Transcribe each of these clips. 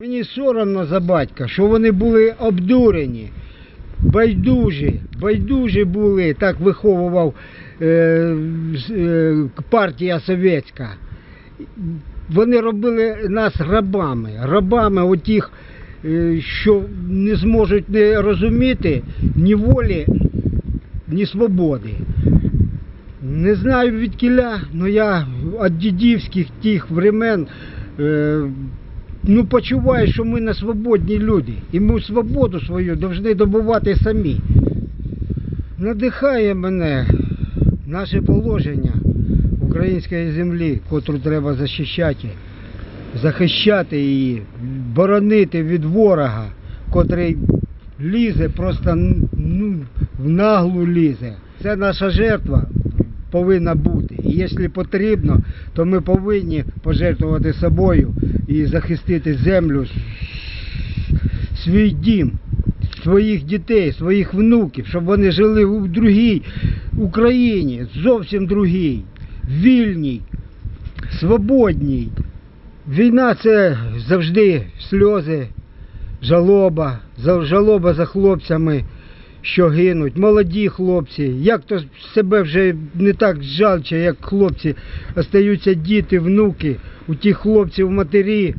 Мені соромно за батька, що вони були обдурені, байдужі, байдужі були, так виховував е, е, партія совєтська. Вони робили нас рабами, рабами отих, е, що не зможуть не розуміти ні волі, ні свободи. Не знаю від кіля, але я від дідівських тих времен е, ну, почуваю, що ми не свободні люди. І ми свободу свою повинні добувати самі. Надихає мене наше положення української землі, котру треба захищати, захищати її, боронити від ворога, котрий лізе, просто ну, в наглу лізе. Це наша жертва повинна бути. І якщо потрібно, то ми повинні пожертвувати собою і захистити землю, свій дім, своїх дітей, своїх внуків, щоб вони жили у другій Україні, зовсім другій, вільній, свободній. Війна це завжди сльози, жалоба, жалоба за хлопцями, що гинуть, молоді хлопці. Як то себе вже не так жалче, як хлопці, остаються діти, внуки, у тих хлопців матері,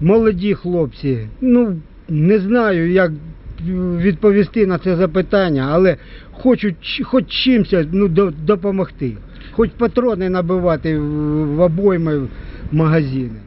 молоді хлопці. Ну, не знаю, як відповісти на це запитання, але хочу хоч чимось ну, допомогти. Хоч патрони набивати в обойми в магазини.